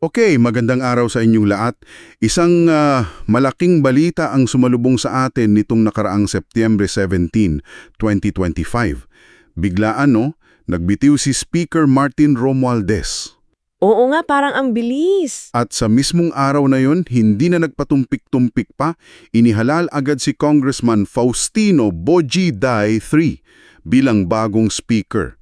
Okay, magandang araw sa inyong lahat. Isang ah, malaking balita ang sumalubong sa atin nitong nakaraang Setyembre 17, 2025. Biglaan no, nagbitiw si Speaker Martin Romualdez. Oo nga, parang ang bilis. At sa mismong araw na yon, hindi na nagpatumpik-tumpik pa, inihalal agad si Congressman Faustino Boji Dai III bilang bagong speaker.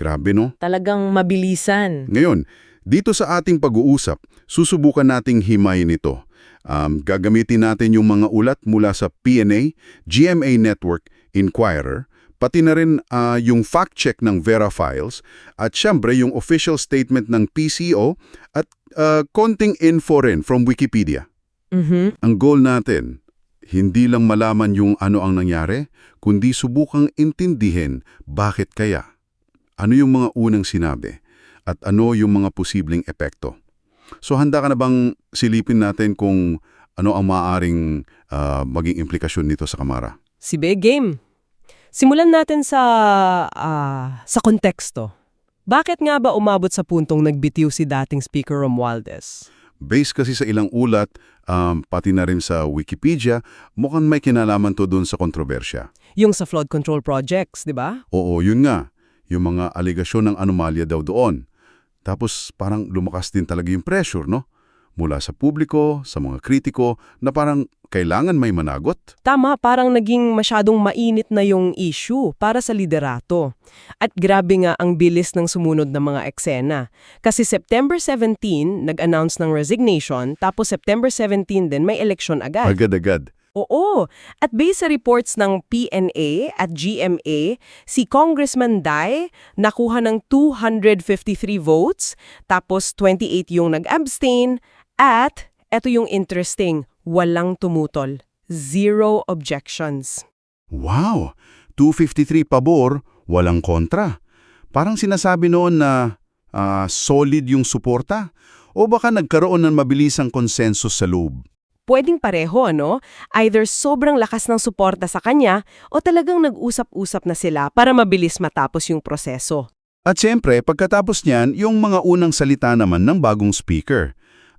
Grabe no? Talagang mabilisan. Ngayon, dito sa ating pag-uusap, susubukan nating himayin ito. Um, gagamitin natin yung mga ulat mula sa PNA, GMA Network, Inquirer, pati na rin ah, yung fact-check ng Vera Files, at syempre yung official statement ng PCO at ah, konting info rin from Wikipedia. Mhm. Ang goal natin, hindi lang malaman yung ano ang nangyari, kundi subukang intindihin bakit kaya. Ano yung mga unang sinabi at ano yung mga posibleng epekto. So handa ka na bang silipin natin kung ano ang maaaring ah, maging implikasyon nito sa Kamara? Si Be Game. Simulan natin sa ah, sa konteksto. Bakit nga ba umabot sa puntong nagbitiw si dating Speaker Romualdez? Based kasi sa ilang ulat, um, pati na rin sa Wikipedia, mukhang may kinalaman to dun sa kontrobersya. Yung sa flood control projects, di ba? Oo, yun nga. Yung mga aligasyon ng anomalya daw doon. Tapos parang lumakas din talaga yung pressure, no? Mula sa publiko, sa mga kritiko, na parang kailangan may managot. Tama, parang naging masyadong mainit na yung issue para sa liderato. At grabe nga ang bilis ng sumunod na mga eksena. Kasi September 17, nag-announce ng resignation, tapos September 17 din may eleksyon agad. Agad-agad. Oo. At based sa reports ng PNA at GMA, si Congressman Dai nakuha ng 253 votes, tapos 28 yung nag-abstain, at eto yung interesting, walang tumutol. Zero objections. Wow! 253 pabor, walang kontra. Parang sinasabi noon na ah, solid yung suporta. O baka nagkaroon ng mabilisang konsensus sa loob. Pwedeng pareho, ano? Either sobrang lakas ng suporta sa kanya o talagang nag-usap-usap na sila para mabilis matapos yung proseso. At siyempre, pagkatapos niyan, yung mga unang salita naman ng bagong speaker.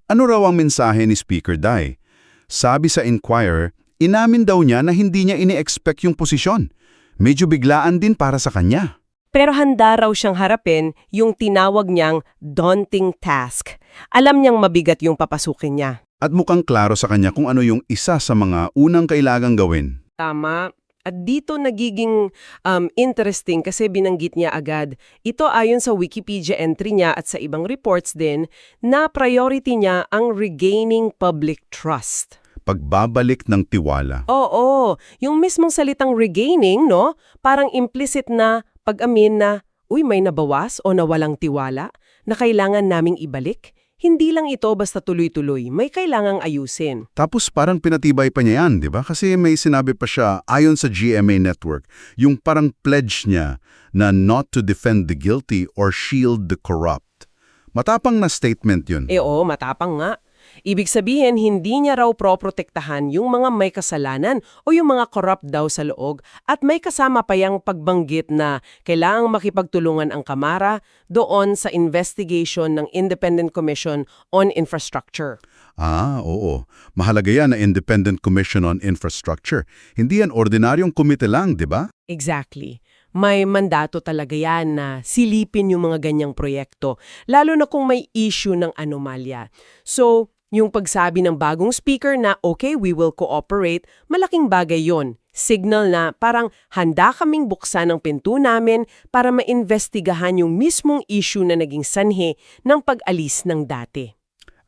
Ano raw ang mensahe ni Speaker Dai? Sabi sa Inquirer, inamin daw niya na hindi niya ini-expect yung posisyon. Medyo biglaan din para sa kanya. Pero handa raw siyang harapin yung tinawag niyang daunting task. Alam niyang mabigat yung papasukin niya. At mukhang klaro sa kanya kung ano yung isa sa mga unang kailangang gawin. Tama. At dito nagiging um, interesting kasi binanggit niya agad. Ito ayon sa Wikipedia entry niya at sa ibang reports din na priority niya ang regaining public trust. Pagbabalik ng tiwala. Oo, yung mismong salitang regaining, no? Parang implicit na pag-amin na, uy, may nabawas o nawalang tiwala na kailangan naming ibalik. Hindi lang ito basta tuloy-tuloy, may kailangang ayusin. Tapos parang pinatibay pa niya yan, di ba? Kasi may sinabi pa siya, ayon sa GMA Network, yung parang pledge niya na not to defend the guilty or shield the corrupt. Matapang na statement yun. Eh oo, matapang nga. Ibig sabihin, hindi niya raw proprotektahan yung mga may kasalanan o yung mga corrupt daw sa loob at may kasama pa yung pagbanggit na kailangang makipagtulungan ang Kamara doon sa investigation ng Independent Commission on Infrastructure. Ah, oo. Mahalaga yan na Independent Commission on Infrastructure. Hindi yan ordinaryong komite lang, di ba? Exactly. May mandato talaga yan na silipin yung mga ganyang proyekto, lalo na kung may issue ng anomalya. So, yung pagsabi ng bagong speaker na okay, we will cooperate, malaking bagay yon. Signal na parang handa kaming buksan ang pinto namin para mainvestigahan yung mismong issue na naging sanhi ng pag-alis ng dati.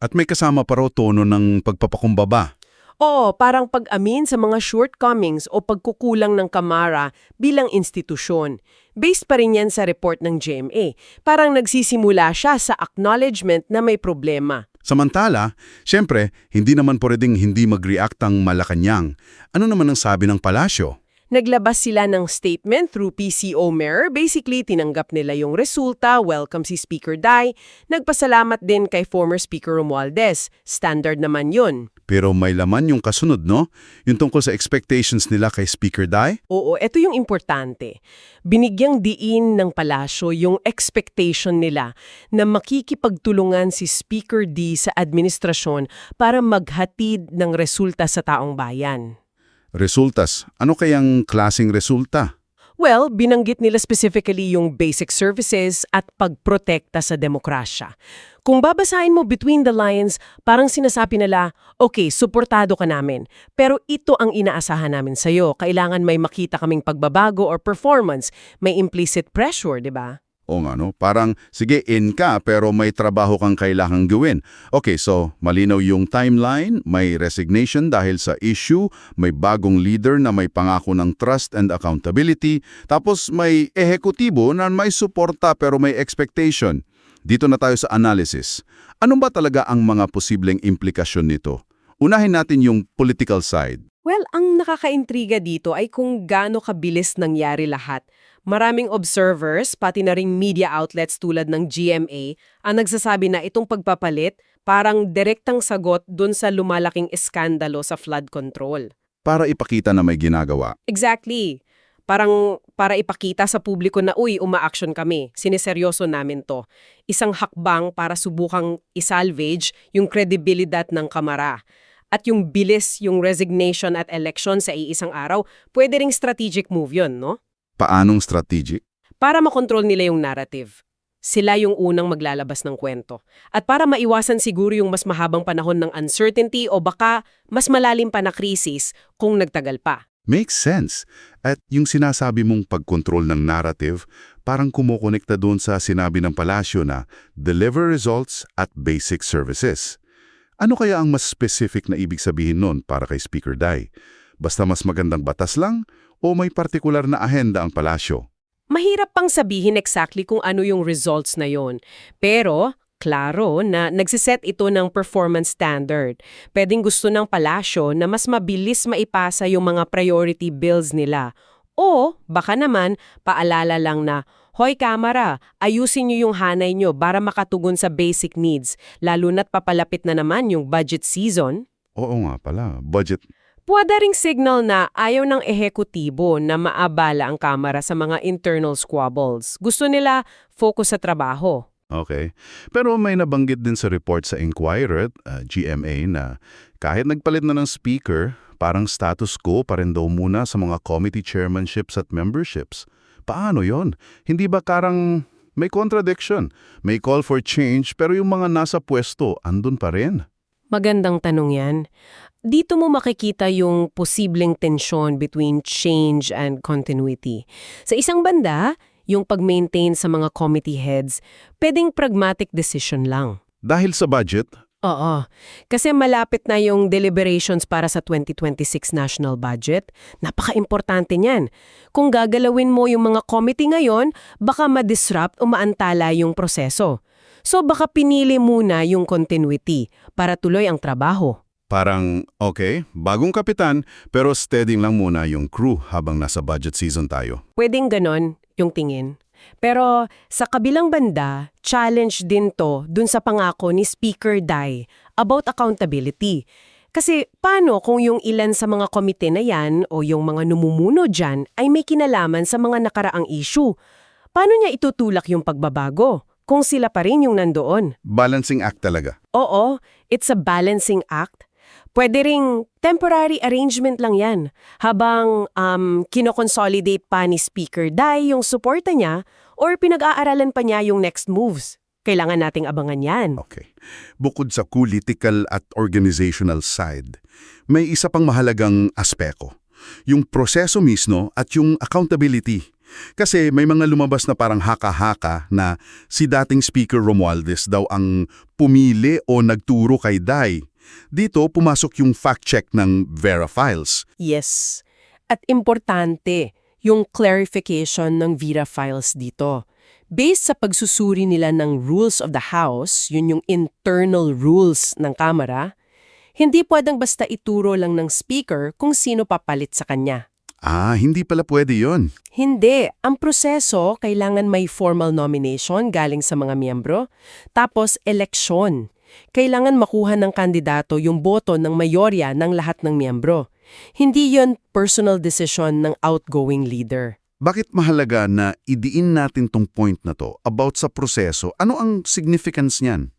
At may kasama pa raw tono ng pagpapakumbaba. Oo, parang pag-amin sa mga shortcomings o pagkukulang ng Kamara bilang institusyon. Based pa rin yan sa report ng GMA. Parang nagsisimula siya sa acknowledgement na may problema. Samantala, siyempre, hindi naman pwedeng hindi mag-react ang Malacanang. Ano naman ang sabi ng palasyo? Naglabas sila ng statement through PCO Mayor. Basically, tinanggap nila yung resulta, welcome si Speaker Dai. Nagpasalamat din kay former Speaker Romualdez. Standard naman yun. Pero may laman yung kasunod, no? Yung tungkol sa expectations nila kay Speaker Dai? Oo, ito yung importante. Binigyang diin ng palasyo yung expectation nila na makikipagtulungan si Speaker D sa administrasyon para maghatid ng resulta sa taong bayan. Resultas. Ano kayang klasing resulta? Well, binanggit nila specifically yung basic services at pagprotekta sa demokrasya. Kung babasahin mo between the lines, parang sinasabi nila, okay, suportado ka namin, pero ito ang inaasahan namin sa'yo. Kailangan may makita kaming pagbabago or performance. May implicit pressure, di ba? O nga, no? Parang, sige, in ka, pero may trabaho kang kailangang gawin. Okay, so, malinaw yung timeline, may resignation dahil sa issue, may bagong leader na may pangako ng trust and accountability, tapos may ehekutibo na may suporta pero may expectation. Dito na tayo sa analysis. Ano ba talaga ang mga posibleng implikasyon nito? Unahin natin yung political side. Well, ang nakakaintriga dito ay kung gaano kabilis nangyari lahat. Maraming observers, pati na ring media outlets tulad ng GMA, ang nagsasabi na itong pagpapalit parang direktang sagot dun sa lumalaking eskandalo sa flood control. Para ipakita na may ginagawa. Exactly. Parang para ipakita sa publiko na, uy, uma-action kami. Sineseryoso namin to. Isang hakbang para subukang isalvage yung kredibilidad ng kamara. At yung bilis, yung resignation at election sa iisang araw, pwede ring strategic move yun, no? Paanong strategic? Para makontrol nila yung narrative. Sila yung unang maglalabas ng kwento. At para maiwasan siguro yung mas mahabang panahon ng uncertainty o baka mas malalim pa na krisis kung nagtagal pa. Makes sense. At yung sinasabi mong pagkontrol ng narrative, parang kumukonekta doon sa sinabi ng palasyo na deliver results at basic services. Ano kaya ang mas specific na ibig sabihin nun para kay Speaker Dai? Basta mas magandang batas lang o may partikular na ahenda ang palasyo? Mahirap pang sabihin exactly kung ano yung results na yon. Pero, klaro na nagsiset ito ng performance standard. Pwedeng gusto ng palasyo na mas mabilis maipasa yung mga priority bills nila. O, baka naman, paalala lang na, Hoy kamera, ayusin niyo yung hanay niyo para makatugon sa basic needs, lalo na't papalapit na naman yung budget season. Oo nga pala, budget. Pwede ring signal na ayaw ng ehekutibo na maabala ang kamera sa mga internal squabbles. Gusto nila focus sa trabaho. Okay. Pero may nabanggit din sa report sa Inquirer, uh, GMA, na kahit nagpalit na ng speaker, parang status quo pa rin daw muna sa mga committee chairmanships at memberships. Paano yon? Hindi ba karang may contradiction? May call for change pero yung mga nasa pwesto andun pa rin. Magandang tanong yan. Dito mo makikita yung posibleng tensyon between change and continuity. Sa isang banda, yung pag-maintain sa mga committee heads, pwedeng pragmatic decision lang. Dahil sa budget, Oo. Kasi malapit na yung deliberations para sa 2026 national budget. Napaka-importante niyan. Kung gagalawin mo yung mga committee ngayon, baka ma-disrupt o maantala yung proseso. So baka pinili muna yung continuity para tuloy ang trabaho. Parang okay, bagong kapitan pero steady lang muna yung crew habang nasa budget season tayo. Pwedeng ganon yung tingin. Pero sa kabilang banda, challenge din to dun sa pangako ni Speaker Dai about accountability. Kasi paano kung yung ilan sa mga komite na yan o yung mga numumuno dyan ay may kinalaman sa mga nakaraang issue? Paano niya itutulak yung pagbabago kung sila pa rin yung nandoon? Balancing act talaga. Oo, it's a balancing act. Pwede ring temporary arrangement lang yan. Habang um, kinoconsolidate pa ni Speaker Dai yung suporta niya or pinag-aaralan pa niya yung next moves. Kailangan nating abangan yan. Okay. Bukod sa political at organizational side, may isa pang mahalagang aspeko. Yung proseso mismo at yung accountability. Kasi may mga lumabas na parang haka-haka na si dating Speaker Romualdez daw ang pumili o nagturo kay Dai. Dito pumasok yung fact-check ng Vera Files. Yes. At importante, yung clarification ng Vira files dito. Based sa pagsusuri nila ng rules of the House, yun yung internal rules ng Kamara, hindi pwedeng basta ituro lang ng speaker kung sino papalit sa kanya. Ah, hindi pala pwede yon. Hindi. Ang proseso, kailangan may formal nomination galing sa mga miyembro, tapos eleksyon. Kailangan makuha ng kandidato yung boto ng mayorya ng lahat ng miyembro. Hindi yon personal decision ng outgoing leader. Bakit mahalaga na idiin natin tong point na to about sa proseso? Ano ang significance niyan?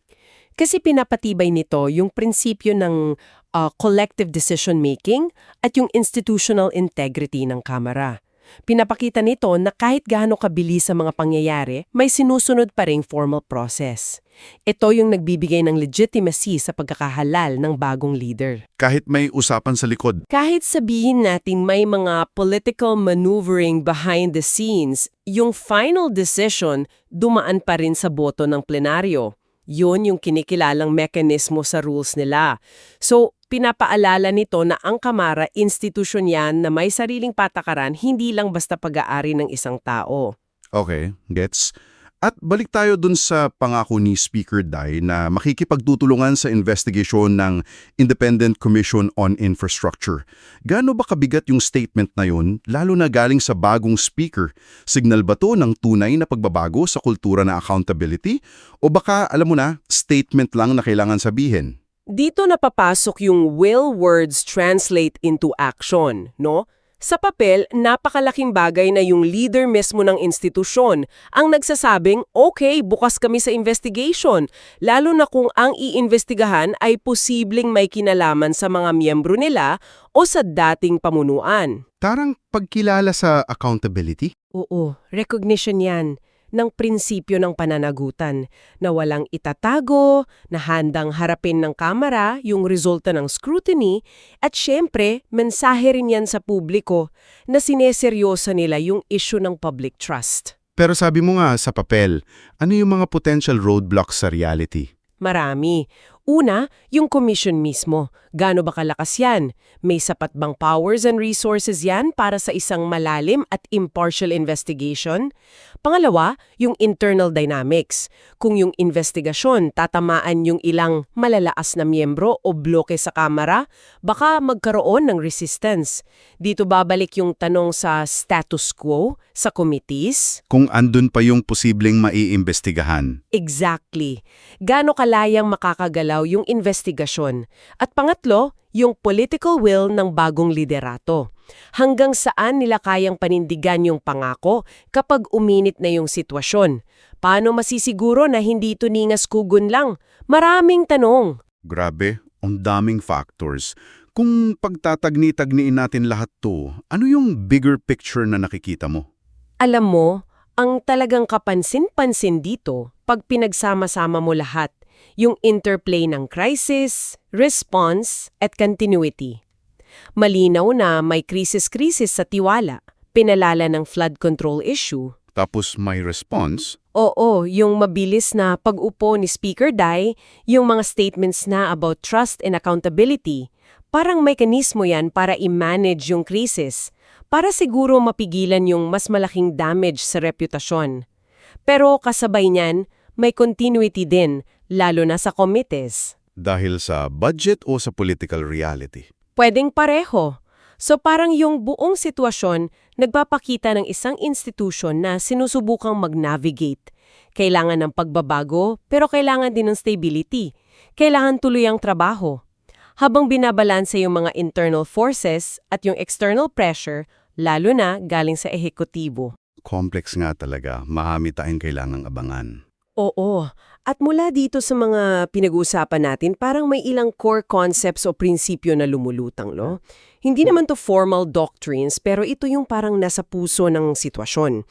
Kasi pinapatibay nito yung prinsipyo ng uh, collective decision making at yung institutional integrity ng Kamara. Pinapakita nito na kahit gaano kabilis sa mga pangyayari, may sinusunod pa ring formal process. Ito yung nagbibigay ng legitimacy sa pagkakahalal ng bagong leader. Kahit may usapan sa likod, Kahit sabihin natin may mga political maneuvering behind the scenes, yung final decision dumaan pa rin sa boto ng plenaryo. Yun yung kinikilalang mekanismo sa rules nila. So, pinapaalala nito na ang Kamara institusyon yan na may sariling patakaran, hindi lang basta pag-aari ng isang tao. Okay, gets. At balik tayo dun sa pangako ni Speaker Dai na makikipagtutulungan sa investigation ng Independent Commission on Infrastructure. Gaano ba kabigat yung statement na yun, lalo na galing sa bagong speaker? Signal ba to ng tunay na pagbabago sa kultura na accountability? O baka, alam mo na, statement lang na kailangan sabihin? Dito napapasok yung will words translate into action, no? Sa papel, napakalaking bagay na yung leader mismo ng institusyon ang nagsasabing, okay, bukas kami sa investigation, lalo na kung ang iimbestigahan ay posibleng may kinalaman sa mga miyembro nila o sa dating pamunuan. Tarang pagkilala sa accountability? Oo, recognition yan ng prinsipyo ng pananagutan na walang itatago, na handang harapin ng kamera yung resulta ng scrutiny, at syempre, mensahe rin yan sa publiko na sineseryosa nila yung issue ng public trust. Pero sabi mo nga sa papel, ano yung mga potential roadblocks sa reality? Marami. Una, yung commission mismo. Gaano ba kalakas yan? May sapat bang powers and resources yan para sa isang malalim at impartial investigation? Pangalawa, yung internal dynamics. Kung yung investigasyon tatamaan yung ilang malalaas na miyembro o bloke sa kamera, baka magkaroon ng resistance. Dito babalik yung tanong sa status quo, sa committees. Kung andun pa yung posibleng maiimbestigahan. Exactly. Gaano kalayang makakagalaw yung investigasyon. At pangatlo, yung political will ng bagong liderato. Hanggang saan nila kayang panindigan yung pangako kapag uminit na yung sitwasyon. Paano masisiguro na hindi ito ningas kugun lang? Maraming tanong. Grabe, ang daming factors. Kung pagtatagni-tagniin natin lahat to, ano yung bigger picture na nakikita mo? Alam mo, ang talagang kapansin-pansin dito, pag pinagsama-sama mo lahat, yung interplay ng crisis, response, at continuity. Malinaw na may krisis-krisis sa tiwala, pinalala ng flood control issue. Tapos may response, Oo, yung mabilis na pag-upo ni Speaker Dai, yung mga statements na about trust and accountability, parang mekanismo yan para i-manage yung krisis, para siguro mapigilan yung mas malaking damage sa reputasyon. Pero kasabay niyan, may continuity din, lalo na sa committees. dahil sa budget o sa political reality. Pwedeng pareho. So parang yung buong sitwasyon nagpapakita ng isang institusyon na sinusubukang mag-navigate. Kailangan ng pagbabago pero kailangan din ng stability. Kailangan tuloy ang trabaho. Habang binabalanse yung mga internal forces at yung external pressure, lalo na galing sa ehekutibo. Complex nga talaga, mahami tayong kailangang abangan. Oo. At mula dito sa mga pinag-uusapan natin, parang may ilang core concepts o prinsipyo na lumulutang, no? Hindi naman to formal doctrines, pero ito yung parang nasa puso ng sitwasyon.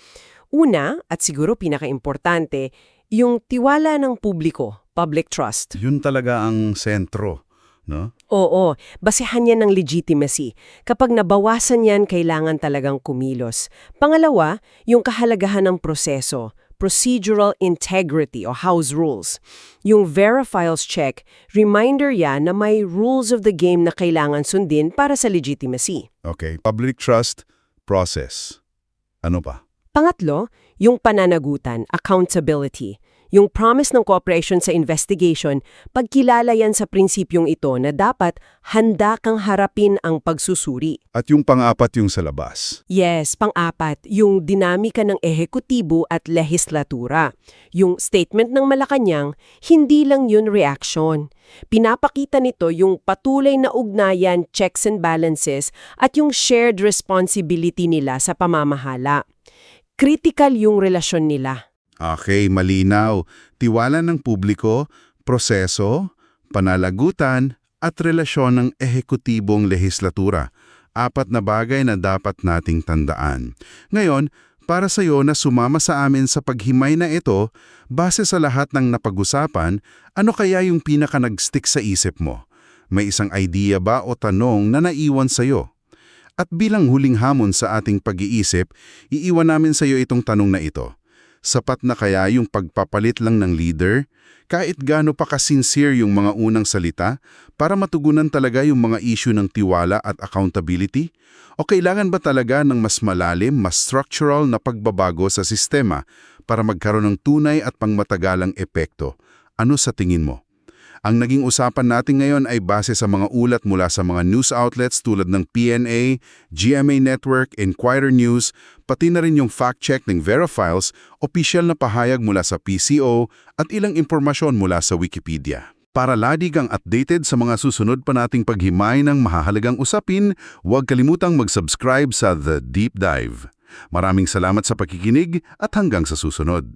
Una, at siguro pinaka-importante, yung tiwala ng publiko, public trust. Yun talaga ang sentro, no? Oo, basehan yan ng legitimacy. Kapag nabawasan yan, kailangan talagang kumilos. Pangalawa, yung kahalagahan ng proseso, procedural integrity o house rules. Yung verifiles check, reminder yan na may rules of the game na kailangan sundin para sa legitimacy. Okay, public trust, process. Ano pa? Pangatlo, yung pananagutan, accountability. Yung promise ng cooperation sa investigation, pagkilala yan sa prinsipyong ito na dapat handa kang harapin ang pagsusuri. At yung pang-apat yung sa labas. Yes, pang-apat, yung dinamika ng ehekutibo at lehislatura. Yung statement ng Malacanang, hindi lang yun reaction. Pinapakita nito yung patuloy na ugnayan, checks and balances, at yung shared responsibility nila sa pamamahala. Critical yung relasyon nila. Okay, malinaw. Tiwala ng publiko, proseso, panalagutan, at relasyon ng ehekutibong lehislatura. Apat na bagay na dapat nating tandaan. Ngayon, para sa iyo na sumama sa amin sa paghimay na ito, base sa lahat ng napag-usapan, ano kaya yung pinaka nag-stick sa isip mo? May isang idea ba o tanong na naiwan sa iyo? At bilang huling hamon sa ating pag-iisip, iiwan namin sa iyo itong tanong na ito. Sapat na kaya yung pagpapalit lang ng leader? Kahit gaano pa kasincere yung mga unang salita para matugunan talaga yung mga issue ng tiwala at accountability? O kailangan ba talaga ng mas malalim, mas structural na pagbabago sa sistema para magkaroon ng tunay at pangmatagalang epekto? Ano sa tingin mo? Ang naging usapan natin ngayon ay base sa mga ulat mula sa mga news outlets tulad ng PNA, GMA Network, Inquirer News, pati na rin yung fact-check ng Verifiles, opisyal na pahayag mula sa PCO at ilang impormasyon mula sa Wikipedia. Para lagi updated sa mga susunod pa nating paghimay ng mahahalagang usapin, huwag kalimutang mag-subscribe sa The Deep Dive. Maraming salamat sa pakikinig at hanggang sa susunod.